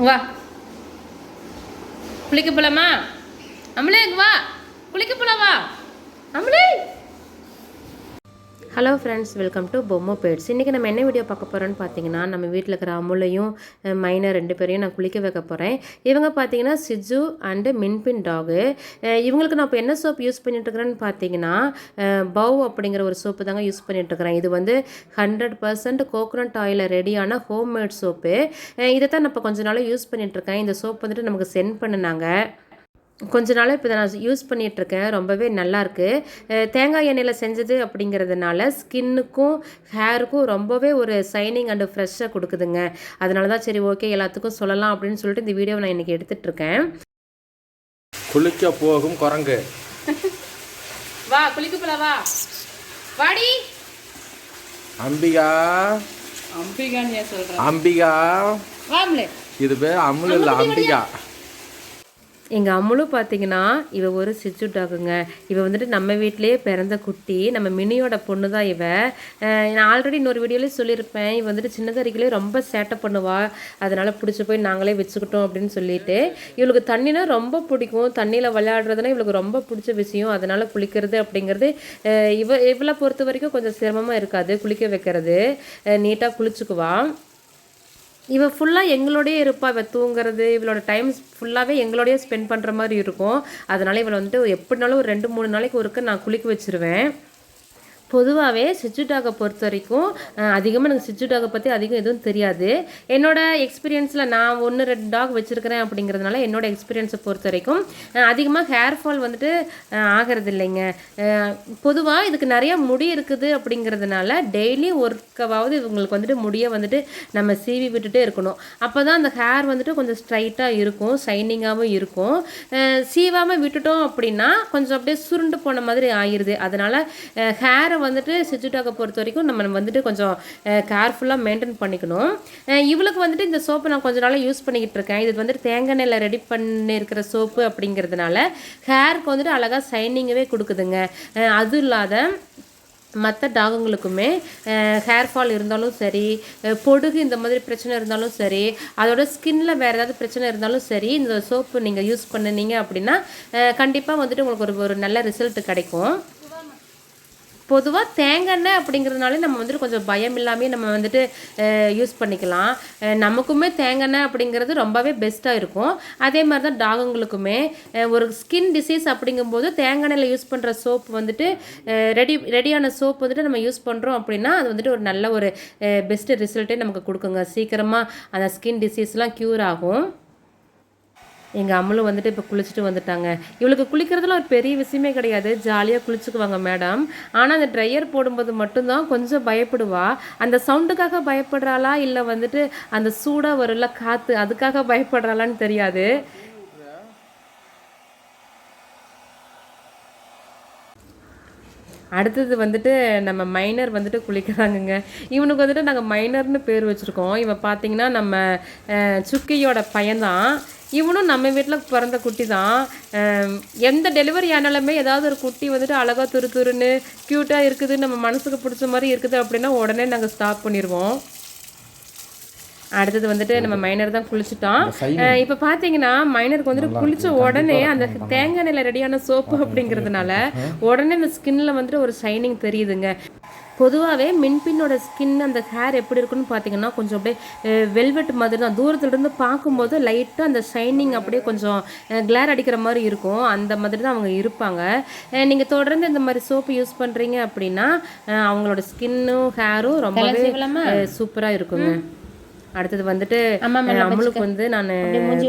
வா. குளிக்க போலாமா? அமலே வா. குளிக்க போலாமா அமலே! ஹலோ ஃப்ரெண்ட்ஸ் வெல்கம் டு பொம்மை பேட்ஸ் இன்றைக்கி நம்ம என்ன வீடியோ பார்க்க போகிறோன்னு பார்த்தீங்கன்னா நம்ம வீட்டில் இருக்கிற அமுலையும் மைனர் ரெண்டு பேரையும் நான் குளிக்க வைக்க போகிறேன் இவங்க பார்த்தீங்கன்னா சிஜு அண்டு மின்பின் டாகு இவங்களுக்கு நான் இப்போ என்ன சோப் யூஸ் பண்ணிட்டுருக்கிறேன்னு பார்த்தீங்கன்னா பவ் அப்படிங்கிற ஒரு சோப்பு தாங்க யூஸ் பண்ணிட்டுருக்கிறேன். இது வந்து ஹண்ட்ரட் பர்சன்ட் கோகோனட் ஆயிலில் ரெடியான ஹோம் மேட் சோப்பு இதை தான் நான் இப்போ கொஞ்ச நாளாக யூஸ் பண்ணிகிட்ருக்கேன் இந்த சோப் வந்துட்டு நமக்கு சென்ட் பண்ணினாங்க. கொஞ்ச நாளாக இப்போ நான் யூஸ் பண்ணிகிட்ருக்கேன் ரொம்பவே நல்லாயிருக்கு தேங்காய் எண்ணெயில் செஞ்சது அப்படிங்கிறதுனால ஸ்கின்னுக்கும் ஹேருக்கும் ரொம்பவே ஒரு சைனிங் அண்டு ஃப்ரெஷ்ஷாக கொடுக்குதுங்க. அதனால தான் சரி ஓகே எல்லாத்துக்கும் சொல்லலாம் அப்படின்னு சொல்லிட்டு இந்த வீடியோவை நான் இன்றைக்கி எடுத்துகிட்ருக்கேன் குளிக்க போகும் குரங்கு. வா குளிக்க போலாம் வா. வாடி. அம்பிகா. அம்பிகான்னு சொல்கிறேன் அம்பிகா. வாம்லே. இது பேர் அமுல் இல்லை அம்பிகா. எங்கள் அம்மளும் பார்த்தீங்கன்னா இவ ஒரு சிச்சு டாகுங்க இவ வந்துட்டு நம்ம வீட்டிலேயே பிறந்த குட்டி நம்ம மினியோட பொண்ணு தான் இவ நான் ஆல்ரெடி இன்னொரு வீடியோலேயே சொல்லியிருப்பேன். இவ வந்துட்டு சின்னதரிக்கிலே ரொம்ப சேட்டை பண்ணுவா. அதனால் பிடிச்சி போய் நாங்களே வச்சுக்கிட்டோம் அப்படின்னு சொல்லிட்டு. இவளுக்கு தண்ணினா ரொம்ப பிடிக்கும். தண்ணியில் விளையாடுறதுனா இவளுக்கு ரொம்ப பிடிச்ச விஷயம். அதனால் குளிக்கிறது அப்படிங்கிறது இவ இவளை பொறுத்த வரைக்கும் கொஞ்சம் சிரமமாக இருக்காது. குளிக்க வைக்கிறது. நீட்டாக குளிச்சுக்குவான் இவள் ஃபுல்லாக எங்களோடயே இருப்பாள் இவ தூங்குறது இவளோட டைம் ஃபுல்லாகவே எங்களோடயே ஸ்பெண்ட் பண்ணுற மாதிரி இருக்கும். அதனால் இவளை வந்துட்டு எப்படினாலும் ஒரு ரெண்டு மூணு நாளைக்கு ஒருக்க நான் குளிக்க வச்சிருவேன். பொதுவாகவே சிச்சுடாகை பொறுத்த வரைக்கும் அதிகமாக எனக்கு சிச்சுடாகை பற்றி அதிகம் எதுவும் தெரியாது. என்னோடய எக்ஸ்பீரியன்ஸில் நான் ஒன்று ரெண்டு டாக் வச்சுருக்கிறேன் அப்படிங்கிறதுனால என்னோட எக்ஸ்பீரியன்ஸை பொறுத்த வரைக்கும் அதிகமாக ஹேர் ஃபால் வந்துட்டு ஆகிறது இல்லைங்க பொதுவாக இதுக்கு நிறையா முடி இருக்குது அப்படிங்கிறதுனால டெய்லி ஒர்க்காவது இவங்களுக்கு வந்துட்டு முடியை வந்துட்டு நம்ம சீவி விட்டுட்டே இருக்கணும். அப்போ தான் அந்த ஹேர் வந்துட்டு கொஞ்சம் ஸ்ட்ரைட்டாக இருக்கும் ஷைனிங்காகவும் இருக்கும். சீவாமல் விட்டுட்டோம் அப்படின்னா கொஞ்சம் அப்படியே சுருண்டு போன மாதிரி ஆயிடுது அதனால் ஹேரை வந்துட்டு சிஜுட்டாக்கை பொறுத்த வரைக்கும் நம்ம வந்துட்டு கொஞ்சம் கேர்ஃபுல்லாக மெயின்டைன் பண்ணிக்கணும். இவளுக்கு வந்துட்டு இந்த சோப்பு நான் கொஞ்ச நாளாக யூஸ் பண்ணிக்கிட்டு இருக்கேன். இது வந்துட்டு தேங்காய் எண்ணெயில் ரெடி பண்ணியிருக்கிற சோப்பு அப்படிங்கிறதுனால ஹேருக்கு வந்துட்டு அழகாக ஷைனிங்கவே கொடுக்குதுங்க. அதுவும் இல்லாத மற்ற டாகுங்களுக்குமே ஹேர் ஃபால் இருந்தாலும் சரி பொடுகு இந்த மாதிரி பிரச்சனை இருந்தாலும் சரி அதோட ஸ்கின்னில் வேறு ஏதாவது பிரச்சனை இருந்தாலும் சரி இந்த சோப்பு நீங்கள் யூஸ் பண்ணுனீங்க அப்படின்னா கண்டிப்பாக வந்துட்டு உங்களுக்கு ஒரு ஒரு நல்ல ரிசல்ட் கிடைக்கும். பொதுவாக தேங்காய் எண்ணெய் அப்படிங்கிறதுனால நம்ம வந்துட்டு கொஞ்சம் பயம் இல்லாமல் நம்ம வந்துட்டு யூஸ் பண்ணிக்கலாம். நமக்குமே தேங்காய் எண்ணெய் அப்படிங்கிறது ரொம்பவே பெஸ்ட்டாக இருக்கும். அதே மாதிரி தான் டாகுங்களுக்குமே ஒரு ஸ்கின் டிசீஸ் அப்படிங்கும்போது தேங்காய் எண்ணெயில் யூஸ் பண்ணுற சோப் வந்துட்டு ரெடி ரெடியான சோப் வந்துட்டு நம்ம யூஸ் பண்ணுறோம் அப்படின்னா அது வந்துட்டு ஒரு நல்ல ஒரு பெஸ்ட்டு ரிசல்ட்டே நமக்கு கொடுக்குங்க. சீக்கிரமாக அந்த ஸ்கின் டிசீஸ்லாம் க்யூர் ஆகும். எங்கள் அம்மளும் வந்துட்டு இப்போ குளிச்சுட்டு வந்துட்டாங்க. இவளுக்கு குளிக்கிறதுல ஒரு பெரிய விஷயமே கிடையாது. ஜாலியாக குளிச்சுக்குவாங்க மேடம் ஆனால் அந்த ட்ரையர் போடும்போது மட்டும்தான் கொஞ்சம் பயப்படுவா? அந்த சவுண்டுக்காக பயப்படுறாளா? இல்லை வந்துட்டு அந்த சூடாக வரும்ல காற்று அதுக்காக பயப்படுறாளான்னு தெரியாது. அடுத்தது வந்துட்டு நம்ம மைனர் வந்துட்டு குளிக்கிறாங்கங்க. இவனுக்கு வந்துட்டு நாங்கள் மைனர்னு பேர் வச்சுருக்கோம். இவன் பார்த்தீங்கன்னா நம்ம சுக்கியோட பையன்தான். இவனும் நம்ம வீட்டில் பிறந்த குட்டி தான் எந்த டெலிவரி ஆனாலுமே ஏதாவது ஒரு குட்டி வந்துட்டு அழகாக துரு துருன்னு க்யூட்டாக இருக்குது நம்ம மனசுக்கு பிடிச்ச மாதிரி இருக்குது அப்படின்னா உடனே நாங்கள் ஸ்டாப் பண்ணிடுவோம் அடுத்தது வந்துட்டு நம்ம மைனர் தான் குளிச்சுட்டோம் இப்ப பாத்தீங்கன்னா மைனருக்கு வந்துட்டு குளிச்ச உடனே அந்த தேங்காய் எண்ணெயில ரெடியான சோப்பு அப்படிங்கிறதுனால உடனே அந்த ஸ்கின்ல வந்துட்டு ஒரு ஷைனிங் தெரியுதுங்க. பொதுவாகவே மின்பின்னோட ஸ்கின் அந்த ஹேர் எப்படி இருக்குன்னு பார்த்தீங்கன்னா கொஞ்சம் அப்படியே வெல்வெட் மாதிரி தான் தூரத்துல இருந்து பார்க்கும்போது லைட்டாக அந்த ஷைனிங் அப்படியே கொஞ்சம் கிளார் அடிக்கிற மாதிரி இருக்கும். அந்த மாதிரி தான் அவங்க இருப்பாங்க. நீங்கள் தொடர்ந்து இந்த மாதிரி சோப்பு யூஸ் பண்ணுறீங்க அப்படின்னா அவங்களோட ஸ்கின்னும் ஹேரும் ரொம்பவே சூப்பராக இருக்குங்க. அடுத்தது வந்துட்டு அம்முளுக்கு வந்து நான்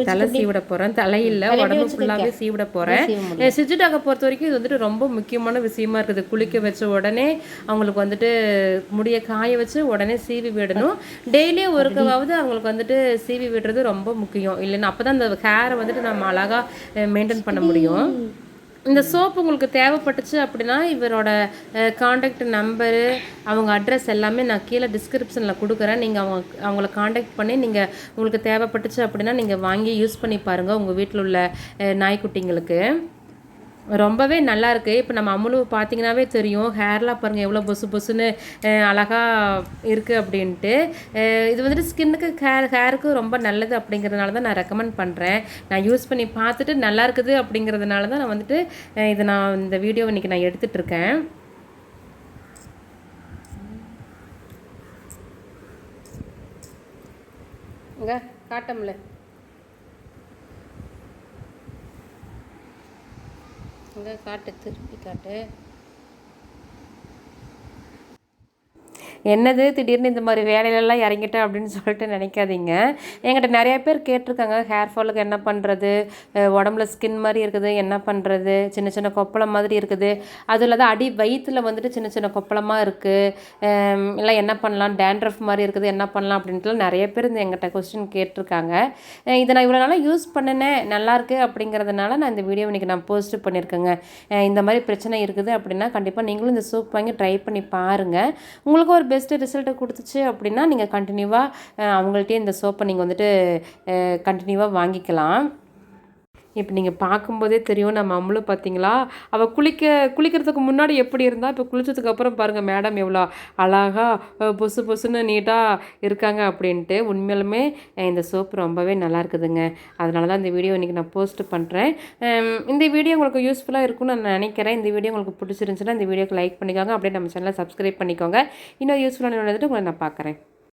தலை சீவிட போறேன். தலையில உடம்பு ஃபுல்லாவே சீவிட போறேன். சிஜுடாக பொறுத்த வரைக்கும் இது வந்துட்டு ரொம்ப முக்கியமான விஷயமா இருக்குது. குளிக்க வச்ச உடனே அவங்களுக்கு வந்துட்டு முடிய காய வச்சு உடனே சீவி விடணும். டெய்லி ஒருக்கவாவது அவங்களுக்கு வந்துட்டு சீவி விடுறது ரொம்ப முக்கியம். இல்லைன்னா அப்பதான் அந்த ஹேரை வந்துட்டு நம்ம அழகா மெயின்டைன் பண்ண முடியும். இந்த சோப்பு உங்களுக்கு தேவைப்பட்டுச்சு அப்படின்னா இவரோட காண்டாக்ட் நம்பரு அவங்க அட்ரஸ் எல்லாமே நான் கீழே டிஸ்கிரிப்ஷனில் கொடுக்குறேன். நீங்கள் அவங்க அவங்கள காண்டாக்ட் பண்ணி நீங்கள் உங்களுக்கு தேவைப்பட்டுச்சு அப்படின்னா நீங்கள் வாங்கி யூஸ் பண்ணி பாருங்கள் உங்கள் வீட்டில் உள்ள நாய்க்குட்டிங்களுக்கு. ரொம்பவே நல்லாருக்கு இப்போ நம்ம அமுலு பார்த்தீங்கன்னாவே தெரியும். ஹேர்லாம் பாருங்கள் எவ்வளோ பொசு பொசுன்னு அழகாக அழகா இருக்குது அப்படின்ட்டு. இது வந்துட்டு ஸ்கின்னுக்கு ஹேர் ஹேருக்கு ரொம்ப நல்லது அப்படிங்கிறதுனால தான் நான் ரெக்கமெண்ட் பண்ணுறேன் நான் யூஸ் பண்ணி பார்த்துட்டு நல்லா இருக்குது அப்படிங்கிறதுனால தான் நான் வந்துட்டு இதை நான் இந்த வீடியோ இன்றைக்கி நான் எடுத்துகிட்ருக்கேன் இருக்கேன். இங்க காட்டம்ல. இந்த காட்டு திருப்பி காட்டு. என்னது திடீர்னு இந்த மாதிரி வேலையிலலாம் இறங்கிட்டேன் அப்படின்னு சொல்லிட்டு நினைக்காதீங்க. என்கிட்ட நிறைய பேர் கேட்டிருக்காங்க ஹேர் ஃபாலுக்கு என்ன பண்ணுறது உடம்புல ஸ்கின் மாதிரி இருக்குது என்ன பண்ணுறது சின்ன சின்ன கொப்பளம் மாதிரி இருக்குது. அதுவும் இல்லாத அடி வயிற்றில் வந்துட்டு சின்ன சின்ன கொப்பளமாக இருக்குது இல்லை என்ன பண்ணலாம்? டேண்ட்ரஃப் மாதிரி இருக்குது என்ன பண்ணலாம் அப்படின்ட்டுலாம் நிறைய பேர் இந்த எங்கிட்ட கொஸ்டின் கேட்டிருக்காங்க. இதை நான் இவ்வளோ நாளாக யூஸ் பண்ணினேன் நல்லாயிருக்கு அப்படிங்கிறதுனால நான் இந்த வீடியோ இன்றைக்கி நான் போஸ்ட் பண்ணியிருக்கேங்க. இந்த மாதிரி பிரச்சனை இருக்குது அப்படின்னா கண்டிப்பாக நீங்களும் இந்த சூப் வாங்கி ட்ரை பண்ணி பாருங்கள் உங்களுக்கு ஒரு பெஸ்ட்டு ரிசல்ட்டை கொடுத்துச்சு அப்படின்னா நீங்கள் கண்டினியூவாக அவங்கள்ட்டே இந்த சோப்பை நீங்கள் வந்துட்டு கண்டினியூவாக வாங்கிக்கலாம். இப்போ நீங்கள் பார்க்கும்போதே தெரியும். நம்ம அம்மளும் பார்த்தீங்களா அவள் குளிக்க குளிக்கிறதுக்கு முன்னாடி எப்படி இருந்தால் இப்போ குளிச்சதுக்கு அப்புறம் பாருங்கள் மேடம் எவ்வளோ அழகாக பொசு பொசுன்னு நீட்டாக இருக்காங்க அப்படின்ட்டு. உண்மையிலுமே இந்த சோப் ரொம்பவே நல்லா இருக்குதுங்க. அதனால தான் இந்த வீடியோ இன்றைக்கி நான் போஸ்ட் பண்ணுறேன் இந்த வீடியோ உங்களுக்கு யூஸ்ஃபுல்லாக இருக்கும்னு நான் நினைக்கிறேன். இந்த வீடியோ உங்களுக்கு பிடிச்சிருந்துச்சுன்னா இந்த வீடியோக்கு லைக் பண்ணிக்கோங்க. அப்படியே நம்ம சேனலை சப்ஸ்கிரைப் பண்ணிக்கோங்க. இன்னும் யூஸ்ஃபுல்லான வந்துட்டு உங்களை நான் பார்க்குறேன்.